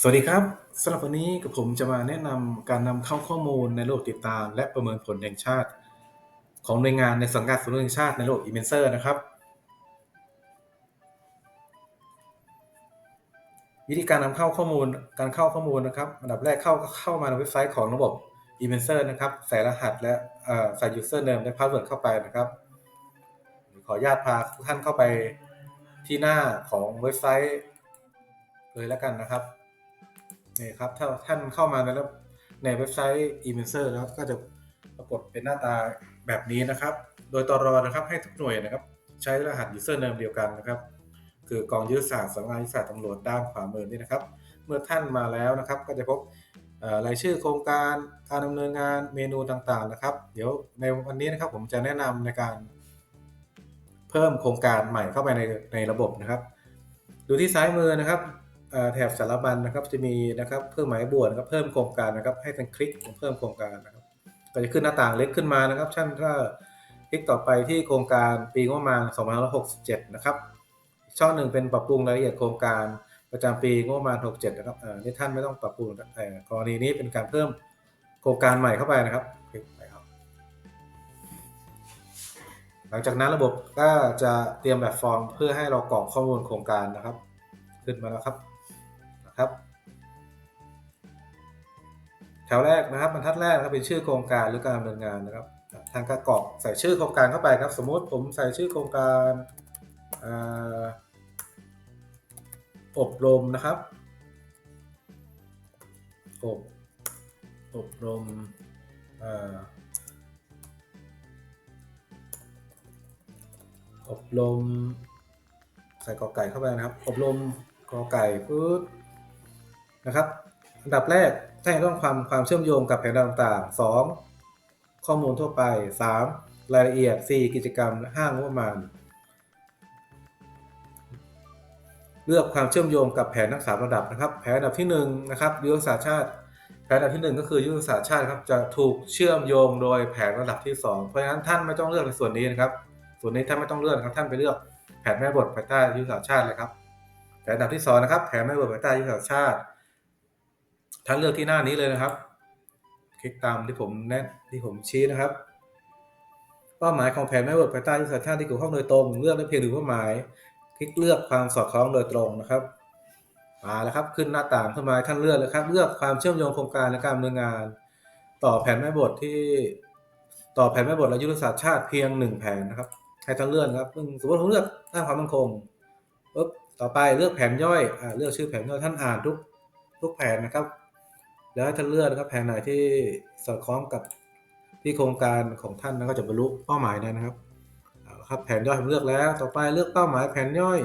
สวัสดีครับสำหรับวันนี้กับผมจะมาแนะนำการนำเข้าข้อมูลในระบบติดตาม และประเมินผลแห่งชาติ ของหน่วยงานในสังกัดสำนักงานแห่งชาติในระบบ e m e n s e r นะครับ วิธีการนำเข้าข้อมูลการเข้าข้อมูลนะครับอันดับแรกเข้าเข้ามาในเว็บไซต์ของระบบ e m e n s e r นะครับใส่รหัสและเอ่อใส่ username และ password เข้าไปนะครับขออนุญาตพาทุกท่านเข้าไปที่หน้าของเว็บไซต์เลยแล้วกันนะครับ นี่ครับถ้าท่านเข้ามาในในเว็บไซต์ e m e n s e r นะครับก็จะปรากฏเป็นหน้าตาแบบนี้นะครับ โดยตรอนะครับให้ทุกหน่วยนะครับ ใช้รหัส username เดียวกันนะครับ คือกองยุทธศาสตร์สำนักงานยุทธศาสตร์ตำรวจด้านขวามือนี่นะครับ เมื่อท่านมาแล้วนะครับ ก็จะพบรายชื่อโครงการการดำเนินงานเมนูต่างๆนะครับ เดี๋ยวในวันนี้นะครับผมจะแนะนำในการ เพิ่มโครงการใหม่เข้าไปในในระบบนะครับ ดูที่ซ้ายมือนะครับ แถบสารบัญนะครับ จะมีนะครับเครื่องหมายบวกนะครับเพิ่มโครงการนะครับ ให้ท่านคลิกเพิ่มโครงการนะครับ ก็จะขึ้นหน้าต่างเล็กขึ้นมานะครับท่านถ้าคลิกต่อไปที่โครงการปีงบประมาณ2567 นะครับ ช่องหนึ่งเป็นปรับปรุงรายละเอียดโครงการประจำปีงบประมาณ 67 นะครับเอ่อนี่ท่านไม่ต้องปรับปรุงแต่กรณีนี้เป็นการเพิ่มโครงการใหม่เข้าไปนะครับคลิกไปครับ หลังจากนั้นระบบก็จะเตรียมแบบฟอร์มเพื่อให้เรากรอกข้อมูลโครงการนะครับ ขึ้นมาแล้วครับ ครับแถวแรกนะครับบรรทัดแรกนะครับเป็นชื่อโครงการหรือการดำเนินงานนะครับ ทางการกอกใส่ชื่อโครงการเข้าไปครับ สมมุติผมใส่ชื่อโครงการออบรมนะครับอบอบรมอ่าอบรม ใส่กอไก่เข้าไปนะครับ อบรมกอไก่ปุ๊บ นะครับอันดับแรกท่านต้องความความเชื่อมโยงกับแผนต่างๆ 2. ข้อมูลทั่วไป 3. รายละเอียด 4. กิจกรรม 5. งบประมาณ เลือกความเชื่อมโยงกับแผนทั้งสามระดับนะครับ แผนอันดับที่1นะครับยุทธศาสตร์ชาติ แผนอันดับที่ 1 ก็คือยุทธศาสตร์ชาติครับจะถูกเชื่อมโยงโดยแผนระดับที่ 2 เพราะฉะนั้นท่านไม่ต้องเลือกในส่วนนี้นะครับ ส่วนนี้ท่านไม่ต้องเลือกนะครับท่านไปเลือกแผนแม่บทภายใต้ยุทธศาสตร์ชาติเลยครับแผนอันดับที่2นะครับแผนแม่บทภายใต้ยุทธศาสตร์ชาติ ท่านเลือกที่หน้านี้เลยนะครับ คลิกตามที่ผมแนะที่ผมชี้นะครับ เป้าหมายของแผนแม่บทภายใต้ยุทธศาสตร์ชาติที่เกี่ยวข้องโดยตรง เลือกได้เพียงหนึ่งเป้าหมาย คลิกเลือกความสอดคล้องโดยตรงนะครับมาแล้วครับขึ้นหน้าต่างขึ้นมาให้ท่านเลือกเลยครับ เลือกความเชื่อมโยงโครงการและการดำเนินงาน ต่อแผนแม่บทที่ต่อแผนแม่บทและยุทธศาสตร์ชาติเพียงหนึ่งแผนนะครับให้ท่านเลือกนครับสมมติผมเลือกด้านความมั่นคงปุ๊บต่อไปเลือกแผนย่อยอ่าเลือกชื่อแผนย่อยท่านอ่านทุกทุกแผนนะครับ แล้วให้ท่านเลือกนะครับแผนไหนที่สอดคล้องกับที่โครงการของท่านแล้วก็จะบรรลุเป้าหมายนั้นนะครับครับแผนย่อยผมเลือกแล้ว ต่อไปเลือกเป้าหมายแผนย่อย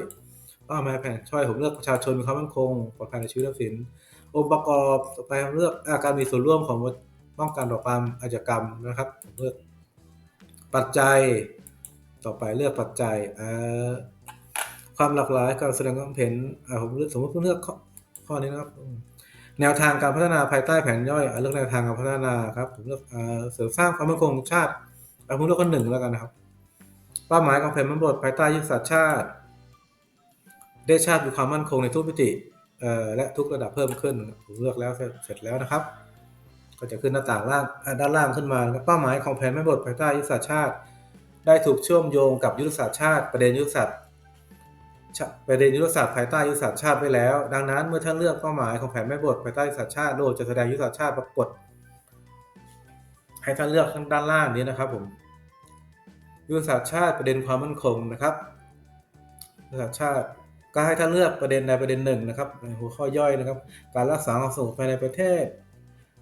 เป้าหมายแผนย่อยผมเลือกประชาชนมีความมั่นคงปลอดภัยในชีวิตทรัพย์สินองค์ประกอบต่อไปผมเลือกอาการมีส่วนร่วมของป้องกันต่อความอาชญากรรมนะครับผมเลือกปัจจัยต่อไปเลือกปัจจัยความหลากหลายการแสดงความเห็นผมเลือกสมมติผมเลือกข้อขอนี้นะครับ แนวทางการพัฒนาภายใต้แผนย่อยเลือกแนวทางการพัฒนาครับผมเลือกเสริมสร้างความมั่นคงชาติอ่าผมเลือกข้อหนึ่งแล้วกันนะครับ เป้าหมายของแผนบำรุงภายใต้ยุทธศาสตร์ชาติ ได้ชาติมีความมั่นคงในทุกมิติและทุกระดับเพิ่มขึ้นผมเลือกแล้วเสร็จแล้วนะครับ ก็จะขึ้นหน้าต่างล่างด้านล่างขึ้นมาเป้าหมายของแผนแม่บทภายใต้ยุทธศาสตร์ชาติ ได้ถูกเชื่อมโยงกับยุทธศาสตร์ชาติ ประเด็นยุทธศาสตร์ ประเด็นยุทธศาสตร์ภายใต้ยุทธศาสตร์ชาติไว้แล้ว ดังนั้นเมื่อท่านเลือกเป้าหมายของแผนแม่บทภายใต้ยุทธศาสตร์ชาติโลกจะแสดงยุทธศาสตร์ชาติปรากฏให้ท่านเลือกข้างด้านล่างนี้นะครับผมยุทธศาสตร์ชาติประเด็นความมั่นคงนะครับยุทธศาสตร์ชาติก็ให้ท่านเลือกประเด็นใดประเด็นหนึ่งนะครับในหัวข้อย่อยนะครับ การรักษาความสงบภายในประเทศ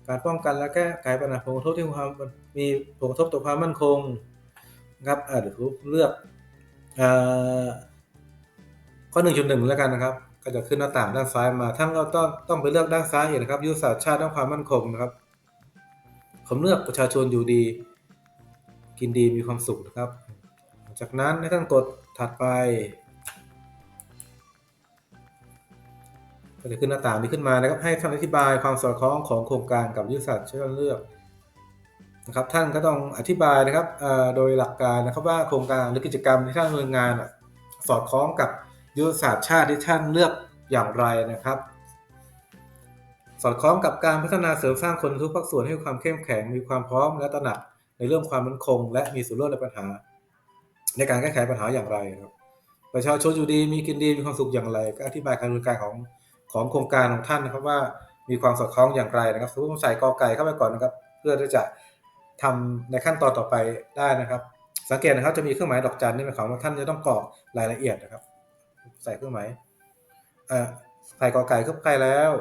การป้องกันและแก้ไขปัญหาผลกระทบที่ความมีผลกระทบต่อความมั่นคงนะครับอ่าเดี๋ยวเลือก อ่าข้อ1.1 แล้วกันนะครับ ก็จะขึ้นหน้าต่างด้านซ้ายมาท่านก็ต้องต้องไปเลือกด้านซ้ายอีกนะครับยุทธศาสตร์ชาติด้านความมั่นคงนะครับ ผมเลือกประชาชนอยู่ดี กินดีมีความสุขนะครับ จากนั้นให้ท่านกดถัดไป ก็จะขึ้นหน้าต่างนี้ขึ้นมานะครับ ให้ท่านอธิบายความสอดคล้องของโครงการกับยุทธศาสตร์ที่ท่านเลือกนะครับ ท่านก็ต้องอธิบายนะครับโดยหลักการนะครับว่าโครงการหรือกิจกรรมที่ท่านดำเนินงานสอดคล้องกับ ยุทธศาสตร์ชาติที่ท่านเลือกอย่างไรนะครับ สอดคล้องกับการพัฒนาเสริมสร้างคนทุกภาคส่วนให้ความเข้มแข็งมีความพร้อมและตระหนักในเรื่องความมั่นคง และมีส่วนร่วมในปัญหา ในการแก้ไขปัญหาอย่างไรครับ ประชาชนอยู่ดีมีกินดีมีความสุขอย่างไร ก็อธิบายการดำเนินการของของโครงการของท่านนะครับว่ามีความสอดคล้องอย่างไรนะครับสมมติผมใส่กอไก่เข้าไปก่อนนะครับ เพื่อที่จะทำในขั้นตอนต่อไปได้นะครับ สังเกตนะครับจะมีเครื่องหมายดอกจันนี่หมายความว่าท่านจะต้องกรอกรายละเอียดนะครับ ใส่เครื่องหมายอ่อใส่กอไก่เข้าไปแล้ว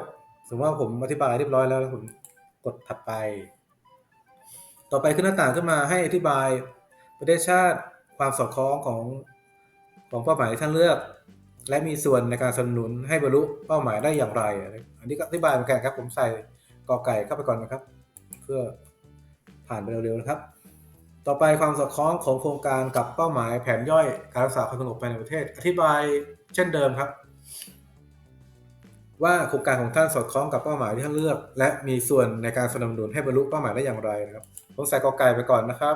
สมมติว่าผมอธิบายเรียบร้อยแล้วแล้วผมกดถัดไป ต่อไปขึ้นหน้าต่างขึ้นมาให้อธิบายประเทศชาติความสอดคล้องของของเป้าหมายที่ท่านเลือก และมีส่วนในการสนับสนุนให้บรรลุเป้าหมายได้อย่างไร อันนี้ก็อธิบายเหมือนกันครับ ผมใส่กอไก่เข้าไปก่อนนะครับ เพื่อผ่านไปเร็วๆนะครับ ต่อไปความสอดคล้องของโครงการกับเป้าหมายแผนย่อยการรักษาความสงบภายในประเทศ อธิบาย เช่นเดิมครับ ว่าโครงการของท่านสอดคล้องกับเป้าหมายที่ท่านเลือก และมีส่วนในการสนับสนุนให้บรรลุเป้าหมายได้อย่างไรนะครับผมใส่กอไก่ไปก่อนนะครับ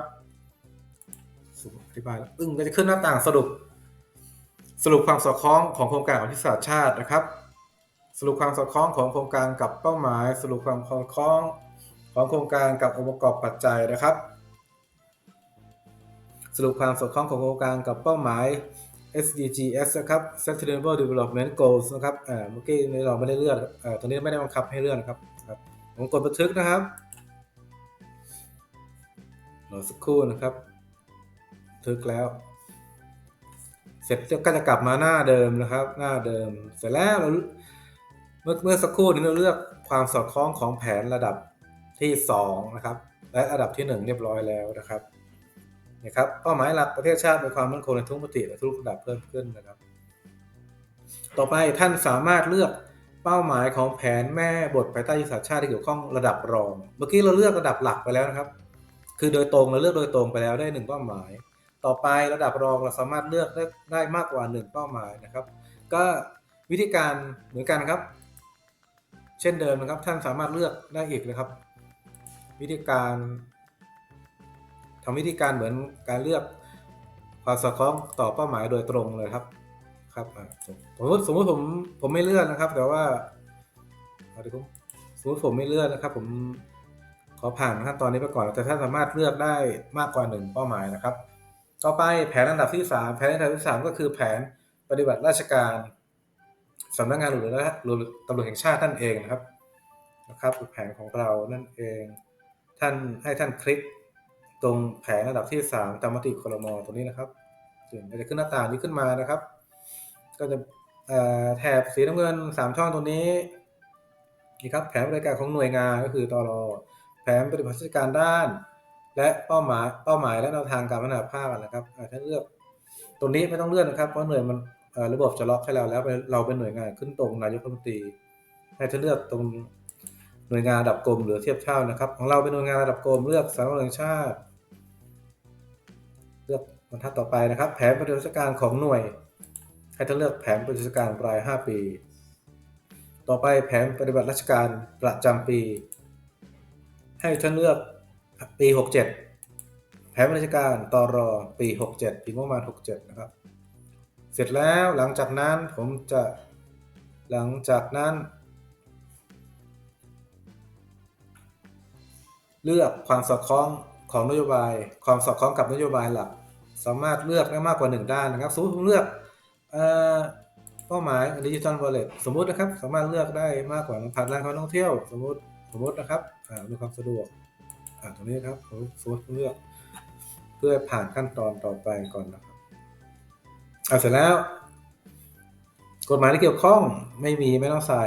อธิบายแล้วอึ้งก็จะขึ้นหน้าต่างสรุป สรุปความสอดคล้องของโครงการของทิศศาสตร์ชาตินะครับ สรุปความสอดคล้องของโครงการกับเป้าหมาย สรุปความสอดคล้องของโครงการกับองค์ประกอบปัจจัยนะครับ สรุปความสอดคล้องของโครงการกับเป้าหมาย SDGs นะครับ Sustainable Development Goals นะครับอ่าเมื่อกี้เราไม่ได้เลื่อนอ่าตอนนี้ไม่ได้บังคับให้เลื่อนนะครับครับผมกดบันทึกนะครับรอสักครู่นะครับบันทึกแล้ว เสร็จก็จะกลับมาหน้าเดิมนะครับ หน้าเดิม เสร็จแล้วเราเมื่อเมื่อสักครู่นี้เราเลือกความสอดคล้องของแผนระดับที่2นะครับ และระดับที่ 1 เรียบร้อยแล้วนะครับ นะครับเป้าหมายหลักประเทศชาติมีความมั่นคงในทุกมิติและทุกระดับเพิ่มขึ้นนะครับ ต่อไปท่านสามารถเลือกเป้าหมายของแผนแม่บทภายใต้ยุทธศาสตร์ชาติที่เกี่ยวข้องระดับรอง เมื่อกี้เราเลือกระดับหลักไปแล้วนะครับ คือโดยตรงเราเลือกโดยตรงไปแล้วได้หนึ่งเป้าหมาย ต่อไประดับรองเราสามารถเลือกได้ได้มากกว่าหนึ่งเป้าหมายนะครับ ก็วิธีการเหมือนกันครับ เช่นเดิมนะครับท่านสามารถเลือกได้อีกนะครับ วิธีการ ทำวิธีการเหมือนการเลือกความสอดคล้องต่อเป้าหมายโดยตรงเลยครับ ครับสมมติสมมติผมผมไม่เลื่อนนะครับ แต่ว่าเอาดีครับสมมติผมไม่เลื่อนนะครับ ผมขอผ่านขั้นตอนนี้ไปก่อนแต่ท่านสามารถเลือกได้มากกว่าหนึ่งเป้าหมายนะครับ ต่อไปแผนอันดับที่สามแผนอันดับที่สามก็คือแผนปฏิบัติราชการสำนักงานหลวงและหลวตำรวจแห่งชาติท่านเองนะครับนะครับแผนของเรานั่นเอง ท่านให้ท่านคลิก ตรงแผนระดับที่ 3 ตามมติคลมตรงนี้นะครับถึงจะขึ้นหน้าต่างนี้ขึ้นมานะครับ ก็จะแถบสีน้ำเงิน 3 ช่องตรงนี้นี่ครับแผนบริการของหน่วยงานก็คือตรแผนปฏิบัติราชการด้าน และเป้าหมายเป้าหมายและแนวทางการพัฒนาภาคนะครับถ้าเลือกตรงนี้ไม่ต้องเลื่อนนะครับเพราะหน่วยมันระบบจะล็อกให้เราแล้วเราเป็นหน่วยงานขึ้นตรงนายกรัฐมนตรีให้ท่านเลือกตรงหน่วยงานระดับกรมหรือเทียบเท่านะครับ ของเราเป็นหน่วยงานระดับกรมเลือกสำนักงานชาติ เลือกบรรทัดต่อไปนะครับ แผนปฏิบัติราชการของหน่วย ให้ท่านเลือกแผนปฏิบัติราชการราย 5 ปี ต่อไปแผนปฏิบัติราชการประจำปี ให้ท่านเลือกปี 67 แผนราชการตรอปี 67ปีงบประมาณ 67 นะครับ เสร็จแล้วหลังจากนั้นผมจะหลังจากนั้น เลือกความสอดคล้องของนโยบาย ความสอดคล้องกับนโยบายหลัก สามารถเลือกได้มากกว่า 1 ด้านนะครับสมมติผมเลือกเป้าหมายดิจิทัลวอลเล็ตสมมตินะครับ สามารถเลือกได้มากกว่าผ่านร้านการท่องเที่ยว สมมติสมมตินะครับอ่ามีความสะดวกตรงนี้ครับผมสมมติเลือก เพื่อผ่านขั้นตอนต่อไปก่อนนะครับเอาเสร็จแล้ว กฎหมายที่เกี่ยวข้องไม่มีไม่ต้องใส่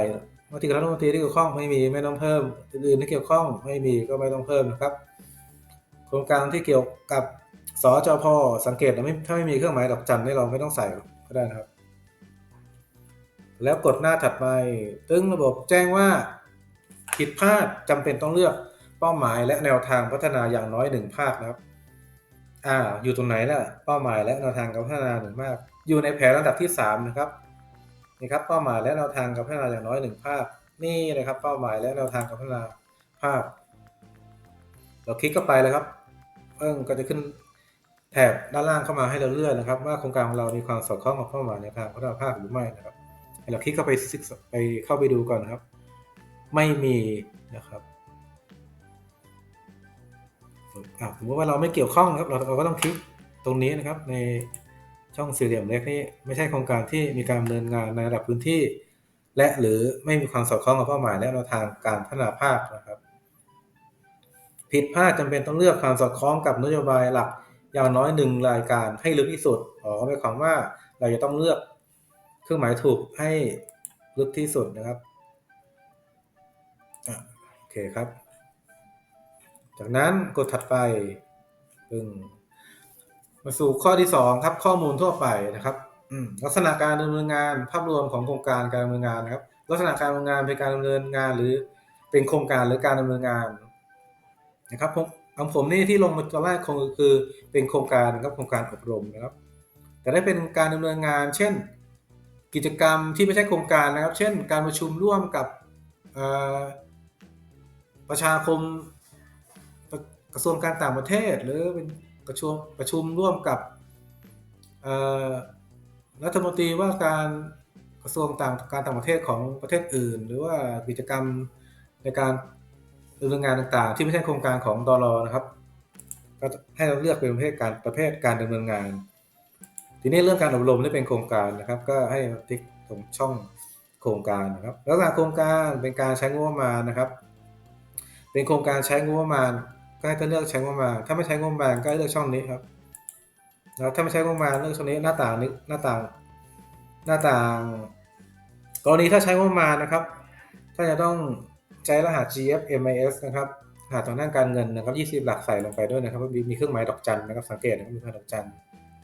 มติคณะรัฐมนตรีที่เกี่ยวข้องไม่มีไม่ต้องเพิ่มอื่นที่เกี่ยวข้องไม่มีก็ไม่ต้องเพิ่มนะครับ โครงการที่เกี่ยวกับ สจพสังเกตนะไม่ถ้าไม่มีเครื่องหมายดอกจันนี่เราไม่ต้องใส่ก็ได้นะครับ แล้วกดหน้าถัดไปตึ้งระบบแจ้งว่าผิดพลาดจำเป็นต้องเลือกเป้าหมายและแนวทางพัฒนาอย่างน้อยหนึ่งภาคนะครับอ่าอยู่ตรงไหนล่ะเป้าหมายและแนวทางการพัฒนาหนึ่งภาคอยู่ในแผนระดับที่ 3 นะครับนี่ครับเป้าหมายและแนวทางการพัฒนาอย่างน้อยหนึ่งภาคนี่นะครับเป้าหมายและแนวทางการพัฒนาภาคเราคลิกเข้าไปเลยครับเอิ้งก็จะขึ้น บด้านล่างเข้ามาให้เราเลือกนะครับ ว่าโครงการของเรามีความสอดคล้องกับเป้าหมายในทางพัฒนาภาคหรือไม่นะครับให้เราคลิกเข้าไปไปเข้าไปดูก่อนนะครับ ไม่มีนะครับอะสมมติว่าเราไม่เกี่ยวข้องนะครับเราเราก็ต้องคลิกตรงนี้นะครับในช่องสี่เหลี่ยมเล็กนี่ไม่ใช่โครงการที่มีการดำเนินงานในระดับพื้นที่ และหรือไม่มีความสอดคล้องกับเป้าหมายและแนวทางการพัฒนาภาคนะครับ ผิดพลาดจำเป็นต้องเลือกความสอดคล้องกับนโยบายหลัก อย่างน้อยหนึ่งรายการให้ลึกที่สุด อ๋อหมายความว่าเราจะต้องเลือกเครื่องหมายถูกให้ลึกที่สุดนะครับโอเคครับ จากนั้นกดถัดไปปึ้งมาสู่ข้อที่ 2 ครับ ข้อมูลทั่วไปนะครับลักษณะการดำเนินงานภาพรวมของโครงการการดำเนินงานนะครับ ลักษณะการดำเนินงานเป็นการดำเนินงานหรือเป็นโครงการหรือการดำเนินงานนะครับผม ของผมนี่ที่ลงมาตอนแรกคงคือเป็นโครงการนะครับโครงการอบรมนะครับ แต่ได้เป็นการดำเนินงาน เช่น กิจกรรมที่ไม่ใช่โครงการนะครับ เช่น การประชุมร่วมกับประชาคมปรกระทรวงการต่างประเทศ หรือเป็นกระทรวงประชุมร่วมกับรัฐมนตรีว่าการกระทรวงต่างการต่างประเทศของประเทศอื่น หรือว่ากิจกรรมในการ ดำเนินงานต่างๆ ที่ไม่ใช่โครงการของดอรนะครับ ก็ให้เราเลือกเป็นประเภทการประเภทการดำเนินงาน ทีนี้เรื่องการอบรมนี่เป็นโครงการนะครับ ก็ให้ติ๊กตรงช่องโครงการนะครับลักษณะโครงการเป็นการใช้งบประมาณนะครับ เป็นโครงการใช้งบประมาณ ก็ให้ท่านเลือกใช้งบประมาณ ถ้าไม่ใช้งบประมาณก็ให้เลือกช่องนี้ครับแล้วถ้าไม่ใช้งบประมาณเลือกช่องนี้หน้าต่างนี้หน้าต่างหน้าต่าง กรณีถ้าใช้งบประมาณนะครับ ถ้าจะต้อง ใช้รหัส GFMIS นะครับรหัสทางด้านการเงินนะครับ 20 หลักใส่ลงไปด้วยนะครับมีมีเครื่องหมายดอกจันนะครับ สังเกตนะครับมีเครื่องหมายดอกจัน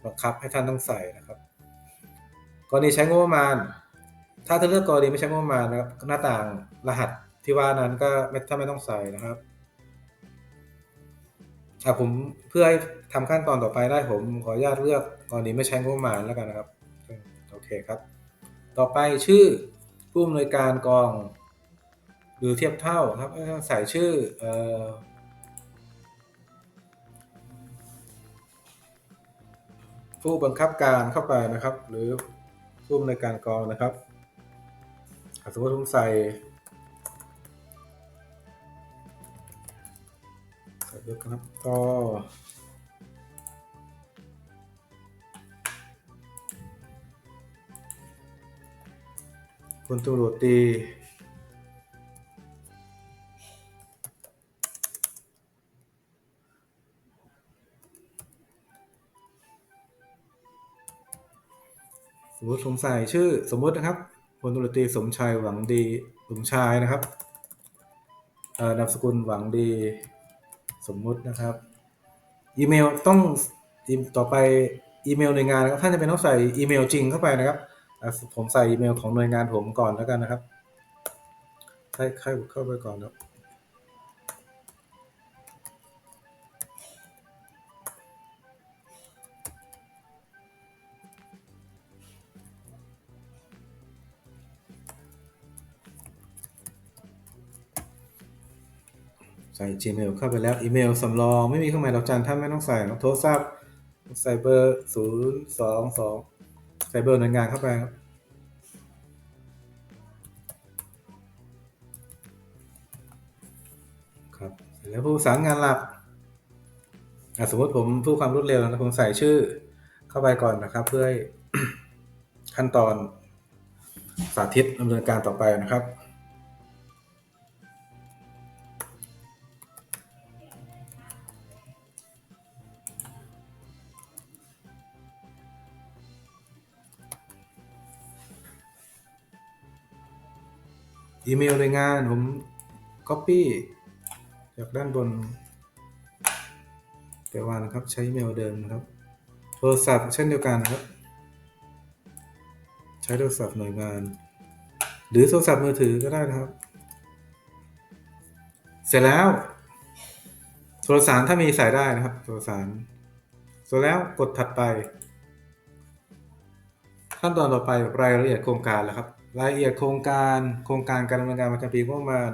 บังคับให้ท่านต้องใส่นะครับ กรณีใช้งบประมาณ ถ้าท่านเลือกกรณีไม่ใช้งบประมาณนะครับหน้าต่างรหัสที่ว่านั้นก็ไม่ถ้าไม่ต้องใส่นะครับอะผมเพื่อให้ทำขั้นตอนต่อไปได้ผมขออนุญาตเลือกกรณีไม่ใช้งบประมาณแล้วกันนะครับ โอเคครับ ต่อไปชื่อผู้อำนวยการกอง หรือเทียบเท่าครับใส่ชื่ออผู้บังคับการเข้าไปนะครับ หรือผู้อำนการกองนะครับสมมติผมใส่ใส่ด้วยครับก็พลตำรวจตี มมติผมใส่ชื่อสมมตินะครับพลตำรวจตรีสมชายหวังดีสมชายนะครับเอ่อนามสกุลหวังดีสมมุตินะครับ อีเมลต้องต่อไปอีเมลหน่วยงานนะครับท่านจะเป็นต้องใส่อีเมลจริงเข้าไปนะครับผมใส่อีเมลของหน่วยงานผมก่อนแล้วกันนะครับใช่เข้าเข้าไปก่อนนะใ Gmail เข้าไปแล้วอีเมลสำรองไม่มีเครื่องหมายดอกจันท่านไม่ต้องใส่นะโทรศัพท์ใส่เบอร์ศูนย์สองสองใส่เบอร์หน่วยงานเข้าไปครับครับแล้วผู้ประสานงานหลักสมมติผมผู้ความรวดเร็วนะผมใส่ชื่อเข้าไปก่อนนะครับ เพื่อขั้นตอนสาธิตดำเนินการต่อไปนะครับ อีเมลรายงานผม Copy จากด้านบนแต่ว่านะครับใช้อีเมลเดิมนะครับ โทรศัพท์เช่นเดียวกันนะครับ ใช้โทรศัพท์หน่วยงาน หรือโทรศัพท์มือถือก็ได้นะครับ เสร็จแล้ว โทรสารถ้ามีใส่ได้นะครับ โทรสารเสร็จแล้วกดถัดไป ขั้นตอนต่อไปรายละเอียดโครงการแล้วครับ รายละเอียดโครงการโครงการการดำเนินงานประจำปีงบประมาณ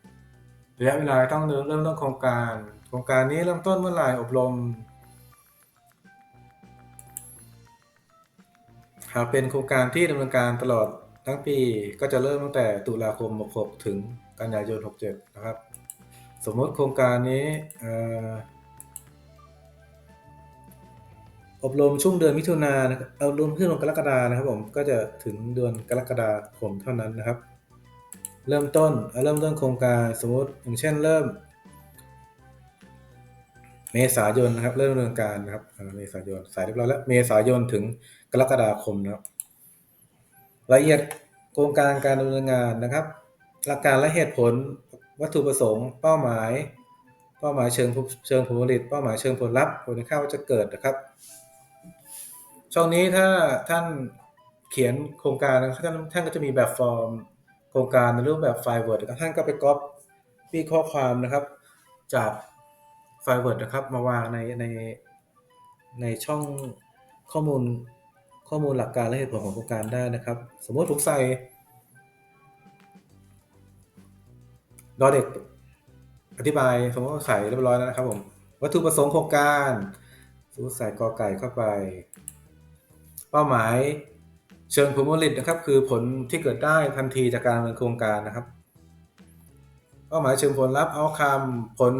67ระยะเวลาต้องเริ่มเริ่มต้นโครงการ โครงการนี้เริ่มต้นเมื่อไหร่อบรมหากเป็นโครงการที่ดำเนินการตลอดทั้งปีก็จะเริ่มตั้งแต่ตุลาคม 66 ถึงกันยายน 67 นะครับ สมมติโครงการนี้ อบรมช่วงเดือนมิถุนายนนะครับเอารวมขึ้นลงกรกฎานะครับผมก็จะถึงเดือนกรกฎาคมเท่านั้นนะครับ เริ่มต้นเอาเริ่มต้นโครงการสมมติอย่างเช่นเริ่ม เมษายนนะครับ เริ่มดำเนินการนะครับเมษายนสายเรียบร้อยแล้วเมษายนถึงกรกฎาคมนะครับรายละเอียดโครงการการดำเนินงานนะครับหลักการและเหตุผลวัตถุประสงค์ เป้าหมาย เป้าหมายเชิงผู้เชิงผลผลิต เป้าหมายเชิงผลลัพธ์ผลที่าว่าจะเกิดนะครับ ช่องนี้ถ้าท่านเขียนโครงการนะท่านท่านก็จะมีแบบฟอร์มโครงการในรูปแบบไฟล์ Word นะครับท่านก็ไปก๊อปปี้ข้อความนะครับจากไฟล์ Word นะครับมาวางในในในช่องข้อมูลข้อมูลหลักการและเหตุผลของโครงการได้นะครับ สมมติผมใส่ดอเด็กอธิบายสมมติว่าใส่เรียบร้อยแล้วนะครับผมวัตถุประสงค์โครงการสมมติใส่กอไก่เข้าไป เป้าหมายเชิงผลผลิตนะครับ คือผลที่เกิดได้ทันทีจากการดำเนินโครงการนะครับ เป้าหมายเชิงผลลัพธ์เอาคำผล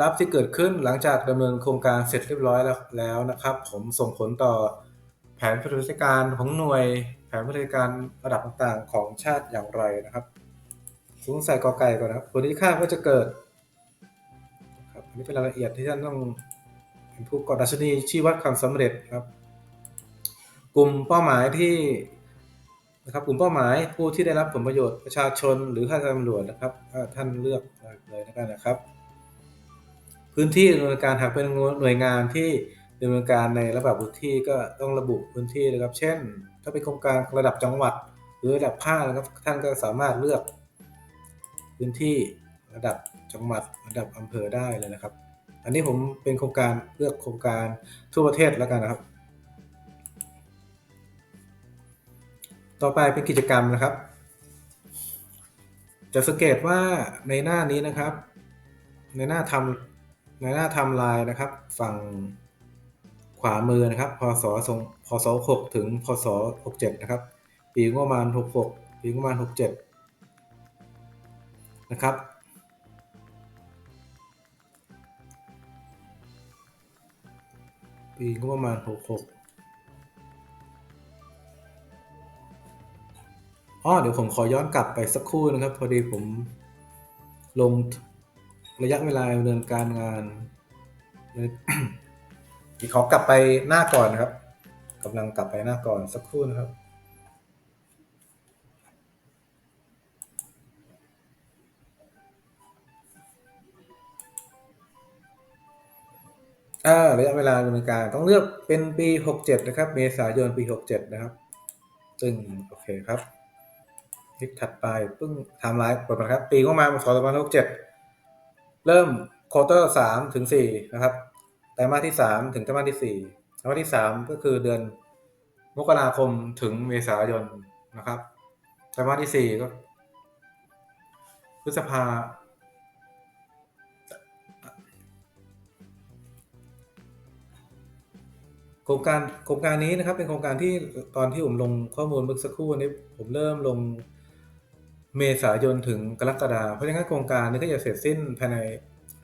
ลัพธ์ที่เกิดขึ้นหลังจากดำเนินโครงการเสร็จเรียบร้อยแล้วแล้วนะครับ ผมส่งผลต่อแผนปฏิบัติการของหน่วย แผนปฏิบัติการระดับต่างๆ ของชาติอย่างไรนะครับสมมติใส่กอไก่ก่อนนะครับผลที่คาดว่าจะเกิดครับอันนี้เป็นรายละเอียดที่ท่านต้องเป็นผู้กดดัชนีชี้วัดความสำเร็จครับ กลุ่มเป้าหมายที่นะครับกลุ่มเป้าหมายผู้ที่ได้รับผลประโยชน์ประชาชนหรือข้าราชการตำรวจนะครับท่านเลือกเลยนะครับนะครับ พื้นที่ดำเนินการหากเป็นหน่วยงานที่ดำเนินการในระดับพื้นที่ก็ต้องระบุพื้นที่นะครับ เช่น ถ้าเป็นโครงการระดับจังหวัด หรือระดับภาคนะครับท่านก็สามารถเลือก พื้นที่ระดับจังหวัดระดับอำเภอได้เลยนะครับ อันนี้ผมเป็นโครงการเลือกโครงการทั่วประเทศแล้วกันนะครับ ต่อไปเป็นกิจกรรมนะครับ จะสังเกตว่าในหน้านี้นะครับ ในหน้าทำในหน้าทำลายนะครับ ฝั่งขวามือนะครับ พศทรงพศ6ถึง พศ67นะครับ ปีงบประมาณ66ปีงบประมาณ67นะครับปีงบประมาณ66 อ๋อเดี๋ยวผมขอย้อนกลับไปสักครู่นะครับ พอดีผมลงระยะเวลาดำเนินการงานกขอกลับไปหน้าก่อนนะครับกำลังกลับไปหน้าก่อนสักครู่นะครับอ่าระยะเวลาดำเนินการต้องเลือกเป็นปี 67 นะครับ เมษายนปี 67 นะครับ ซึ่ง โอเคครับ คลิกถัดไปปึ้งไทม์ไลน์เปิดมาครับ ปีงบประมาณพศ2567เริ่มควอเตอร์3ถึง4นะครับไตรมาสที่3ถึงไตรมาสที่4ไตรมาสที่3ก็คือเดือนมกราคมถึงเมษายนนะครับไตรมาสที่4ก็พฤษภาโครงการโครงการนี้นะครับเป็นโครงการที่ตอนที่ผมลงข้อมูลเมื่อสักครู่นี้ผมเริ่มลง เมษายนถึงกรกฎาคมเพราะฉะนั้นโครงการนี้ก็จะเสร็จสิ้นภายใน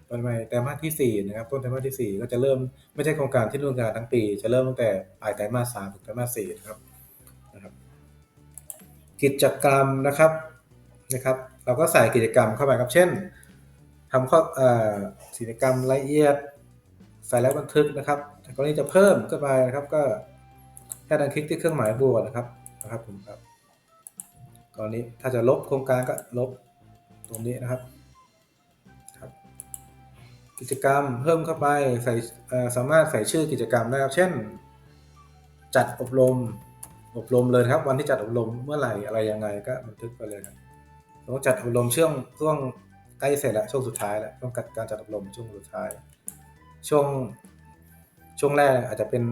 ภายในไตรมาสที่สี่นะครับต้นไตรมาสที่สี่ก็จะเริ่มไม่ใช่โครงการที่ดำเนินการทั้งปี จะเริ่มตั้งแต่ปลายไตรมาสสามถึงไตรมาสสี่นะครับนะครับ กิจกรรมนะครับนะครับ เราก็ใส่กิจกรรมเข้าไปครับ เช่นทำข้อเอ่อกิจกรรมละเอียดใส่แล้วบันทึกนะครับแต่กรณีจะเพิ่มขึ้นไปนะครับก็แค่ดันคลิกที่เครื่องหมายบวกนะครับนะครับผมครับ กรณีถ้าจะลบโครงการก็ลบตรงนี้นะครับครับ กิจกรรมเพิ่มเข้าไปใส่สามารถใส่ชื่อกิจกรรมได้ครับ เช่น จัดอบรมอบรมเลยครับ วันที่จัดอบรมเมื่อไหร่อะไรยังไงก็บันทึกไปเลยครับสมมติจัดอบรมช่วงช่วงใกล้เสร็จแล้วช่วงสุดท้ายแล้วช่วงการจัดอบรมช่วงสุดท้าย ช่วงช่วงแรกอาจจะเป็น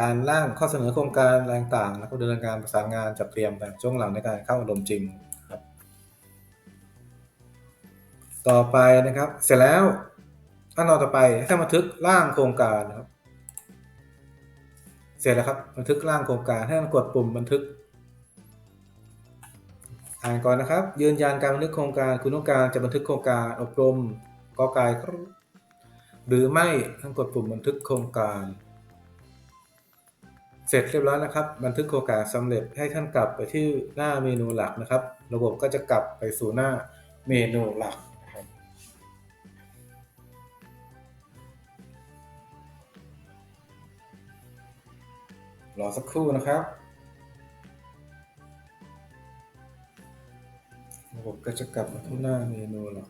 การร่างข้อเสนอโครงการอะไรต่าง แล้วก็ดำเนินการประสานงานจัดเตรียมแต่ช่วงหลังในการเข้าอารมณ์จริงครับ ต่อไปนะครับ เสร็จแล้วขั้นตอนต่อไปให้บันทึกร่างโครงการครับ เสร็จแล้วครับบันทึกร่างโครงการให้กดปุ่มบันทึก อ่านก่อนนะครับ ยืนยันการบันทึกโครงการคุณต้องการจะบันทึกโครงการอบรมกอไก่หรือไม่ท่านกดปุ่มบันทึกโครงการ เสร็จเรียบร้อยนะครับ บันทึกโครงการสำเร็จให้ท่านกลับไปที่หน้าเมนูหลักนะครับ ระบบก็จะกลับไปสู่หน้าเมนูหลักนะครับรอสักครู่นะครับ ระบบก็จะกลับมาที่หน้าเมนูหลัก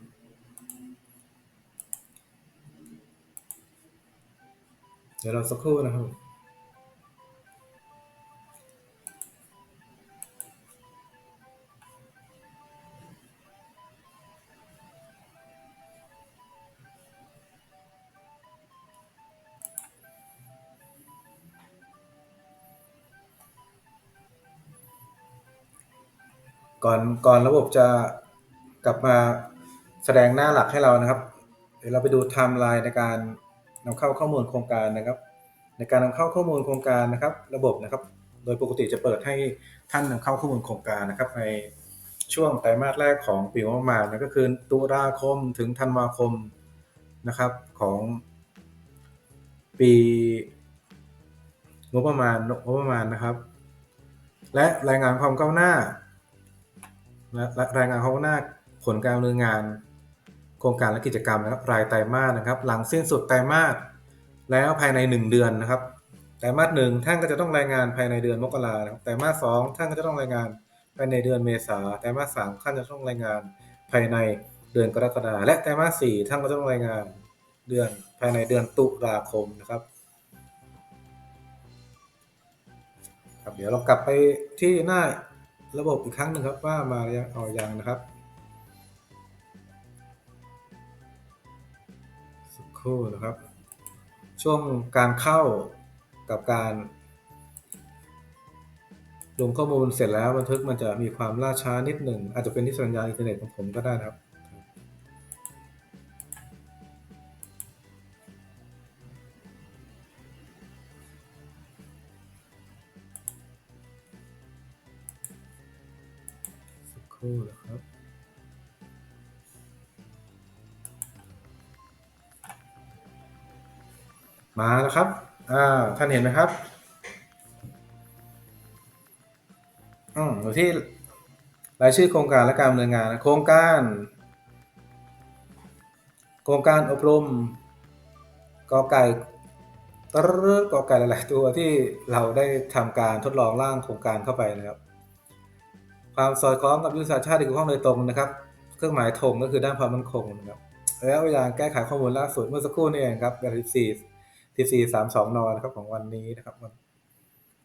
เดี๋ยวราสักครู่นะครับ ก่อนก่อนระบบจะกลับมาแสดงหน้าหลักให้เรานะครับ เดี๋ยวเราไปดูไทม์ไลน์ในการนำเข้าข้อมูลโครงการนะครับ ในการนำเข้าข้อมูลโครงการนะครับ ระบบนะครับ โดยปกติจะเปิดให้ท่านนำเข้าข้อมูลโครงการนะครับ ในช่วงไตรมาสแรกของปีงบประมาณนะก็คือตุลาคมถึงธันวาคมนะครับของปีงบประมาณงบประมาณนะครับ และรายงานความก้าวหน้า และรายงานความก้าวหน้าผลการดำเนินงาน โครงการและกิจกรรมนะครับรายไตรมาสนะครับ หลังสิ้นสุดไตรมาสแล้วภายใน 1 เดือนนะครับไตรมาสหนึ่งท่านก็จะต้องรายงานภายในเดือนมกรานะครับไตรมาสสองท่านก็จะต้องรายงานภายในเดือนเมษาไตรมาสสามท่านจะต้องรายงานภายในเดือนกรกฎาและไตรมาสสี่ท่านก็จะต้องรายงานเดือนภายในเดือนตุลาคมนะครับครับเดี๋ยวเรากลับไปที่หน้า ระบบอีกครั้งหนึ่งครับว่ามายังออายังนะครับ สักครู่นะครับ ช่วงการเข้ากับการลงข้อมูลเสร็จแล้วบันทึกมันจะมีความล่าช้านิดหนึ่งอาจจะเป็นที่สัญญาณอินเทอร์เน็ตของผมก็ได้นะครับ รู่นะครับมาแล้วครับ อ่า ท่านเห็นไหมครับ อืมอยู่ที่รายชื่อโครงการและการดำเนินงานนะโครงการ โครงการอบรมกอไก่ตรกอไก่หลาย ๆ ตัวที่เราได้ทำการทดลองร่างโครงการเข้าไปนะครับ ความสอดคล้องกับยุทธศาสตร์ชาติที่เกี่ยวข้องโดยตรงนะครับ เครื่องหมายธงก็คือด้านความมั่นคงนะครับแล้วเวลาแก้ไขข้อมูลล่าสุดเมื่อสักครู่นี่เองครับแบบ14 14 32นอนครับของวันนี้นะครับ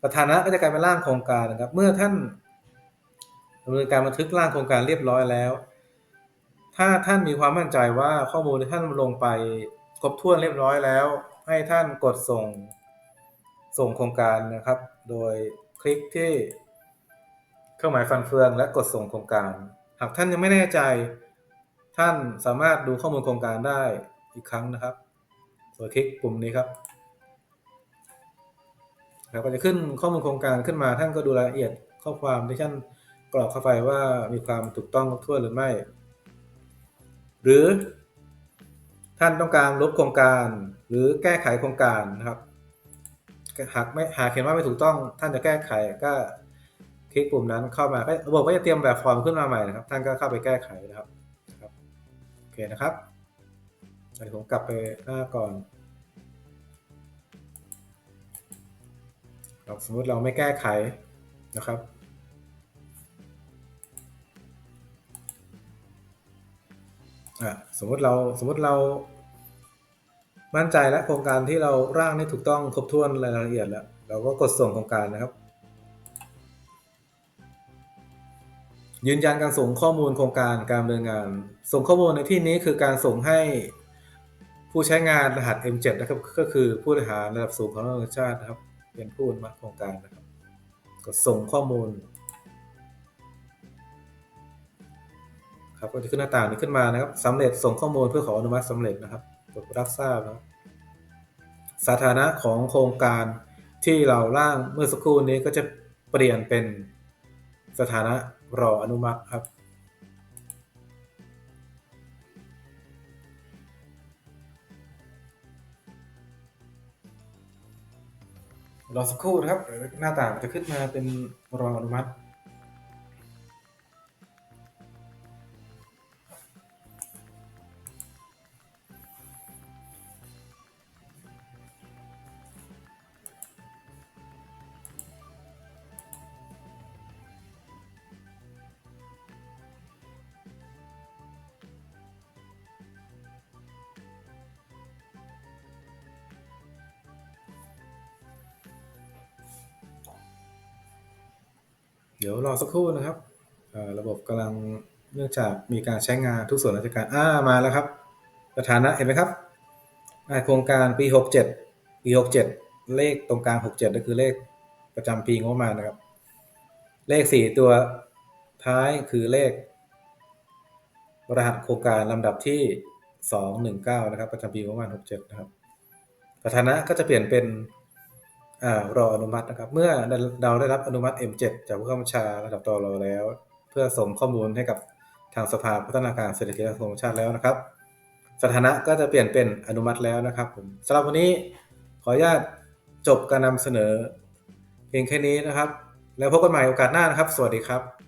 สถานะก็จะกลายเป็นร่างโครงการนะครับ เมื่อท่านดำเนินการบันทึกร่างโครงการเรียบร้อยแล้ว ถ้าท่านมีความมั่นใจว่าข้อมูลที่ท่านลงไปครบถ้วนเรียบร้อยแล้ว ให้ท่านกดส่งส่งโครงการนะครับ โดยคลิกที่ รื่องหมายฟันเฟืองและกดส่งโครงการ หากท่านยังไม่แน่ใจ ท่านสามารถดูข้อมูลโครงการได้อีกครั้งนะครับโดยคลิกปุ่มนี้ครับแล้วก็จะขึ้นข้อมูลโครงการขึ้นมาท่านก็ดูรายละเอียดข้อความที่ท่านกรอกเข้าไปว่ามีความถูกต้องครบถ้วนหรือไม่ หรือท่านต้องการลบโครงการ หรือแก้ไขโครงการนะครับ หากไม่หากเห็นว่าไม่ถูกต้องท่านจะแก้ไขก็ คลิกปุ่มนั้นเข้ามาระบบก็จะเตรียมแบบฟอร์มขึ้นมาใหม่นะครับ ท่านก็เข้าไปแก้ไขนะครับนะครับโอเคนะครับเดี๋ยวผมกลับไปหน้าก่อนสมมติเราไม่แก้ไขนะครับ สมมติเราสมมติเรา มั่นใจแล้วโครงการที่เราร่างนี่ถูกต้องครบถ้วนรายละเอียดแล้ว เราก็กดส่งโครงการนะครับ ยืนยันการส่งข้อมูลโครงการการดำเนินงาน ส่งข้อมูลในที่นี้คือการส่งให้ผู้ใช้งานรหัส M7 นะครับ ก็คือผู้บริหารระดับสูงของระดับชาตินะครับ เป็นผู้อนุมัติโครงการนะครับกดส่งข้อมูล ครับก็จะขึ้นหน้าต่างนี้ขึ้นมานะครับสำเร็จส่งข้อมูลเพื่อขออนุมัติสำเร็จนะครับกดรับทราบนะสถานะของโครงการที่เราร่างเมื่อสักครู่นี้ก็จะเปลี่ยนเป็นสถานะ รออนุมัติครับ รอสักครู่นะครับ หน้าต่างจะขึ้นมาเป็นรออนุมัติ ดี๋ยวรอสักครู่นะครับ ระบบกำลังเนื่องจากมีการใช้งานทุกส่วนราชการอ่ามาแล้วครับสถานะเห็นไหมครับโครงการปี 67 ปี 67 เลขตรงกลาง 67ก็คือเลขประจำปีงบประมาณนะครับ เลข 4 ตัวท้ายคือเลข รหัสโครงการลำดับที่ 219 นะครับ ประจำปีงบประมาณ 67 นะครับสถานะก็จะเปลี่ยนเป็น รออนุมัตินะครับ เมื่อเราได้รับอนุมัติ M7 จากผู้ข้าบัญชาระดับตรแล้ว เพื่อส่งข้อมูลให้กับทางสภาพัฒนาการเศรษฐกิจและสังคมแห่งชาติแล้วนะครับ สถานะก็จะเปลี่ยนเป็นอนุมัติแล้วนะครับผมสำหรับวันนี้ขออนุญาตจบการนำเสนอเพียงแค่นี้นะครับ แล้วพบกันใหม่โอกาสหน้านะครับ สวัสดีครับ